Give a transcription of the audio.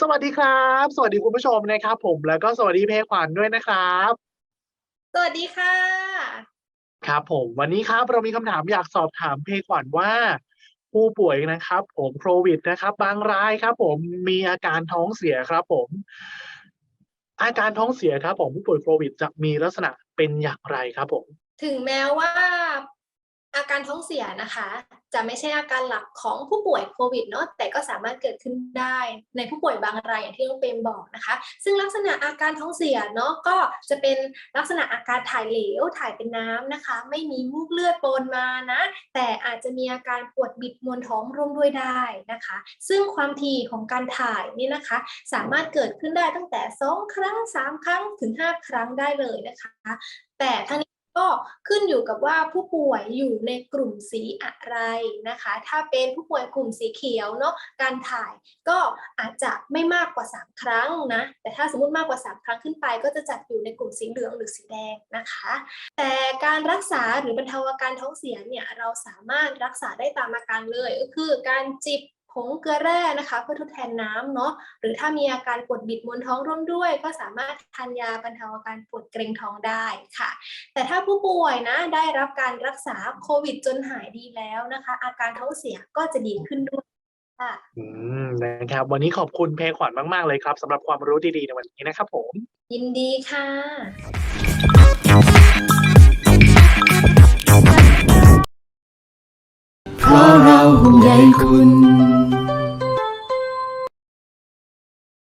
สวัสดีครับ สวัสดีคุณผู้ชมนะครับ ผมแล้วก็สวัสดีเพคขวัญด้วยนะครับ สวัสดีค่ะ ครับผมวันนี้ครับเรามีคำถามอยากสอบถามเพคขวัญว่า ผู้ป่วยนะครับ ผมโควิดนะครับ บางรายครับ ผมมีอาการท้องเสียครับ ผม อาการท้องเสียครับ ผมผู้ป่วยโควิดจะมีลักษณะเป็นอย่างไรครับ ผม ถึงแม้ว่า อาการท้องเสียนะคะ จะไม่ใช่อาการหลักของผู้ป่วยโควิดเนาะแต่ก็สามารถเกิดขึ้นได้ในผู้ป่วยบางรายอย่างที่น้องเปรมบอกนะคะ ซึ่งลักษณะอาการท้องเสียเนาะก็จะเป็นลักษณะอาการถ่ายเหลวถ่ายเป็นน้ำนะคะ ไม่มีมูกเลือดปนมานะ แต่อาจจะมีอาการปวดบิดมวลท้องร่วมด้วยได้นะคะ ซึ่งความถี่ของการถ่ายนี่นะคะ สามารถเกิดขึ้นได้ตั้งแต่ 2 ครั้ง 3 ครั้งถึง 5 ครั้งได้เลยนะคะแต่ทั้ง ก็ขึ้นอยู่กับว่าผู้ป่วยอยู่ในกลุ่มสีอะไรนะคะ ถ้าเป็นผู้ป่วยกลุ่มสีเขียวเนาะการถ่ายก็อาจจะไม่มากกว่า 3 ครั้งนะแต่ถ้าสมมติมากกว่า 3 ครั้งขึ้นไป ก็จะจัดอยู่ในกลุ่มสีเหลืองหรือสีแดงนะคะ แต่การรักษาหรือบรรเทาอาการท้องเสียเนี่ยเราสามารถรักษาได้ตามอาการเลยก็คือการจิบ ผงเกลือแร่นะคะ เพื่อทดแทนน้ำเนาะหรือถ้ามีอาการปวดบิดมวลท้องร่วมด้วย ก็สามารถทานยาบรรเทาอาการปวดเกร็งท้องได้ค่ะ แต่ถ้าผู้ป่วยนะได้รับการรักษาโควิดจนหายดีแล้วนะคะ อาการท้องเสียก็จะดีขึ้นด้วยค่ะอืมนะครับวันนี้ขอบคุณเพขวัญมาก ๆ เลยครับสำหรับความรู้ดี ๆ ในวันนี้นะครับผม ยินดีค่ะเพราะเราห่วงใยคุณ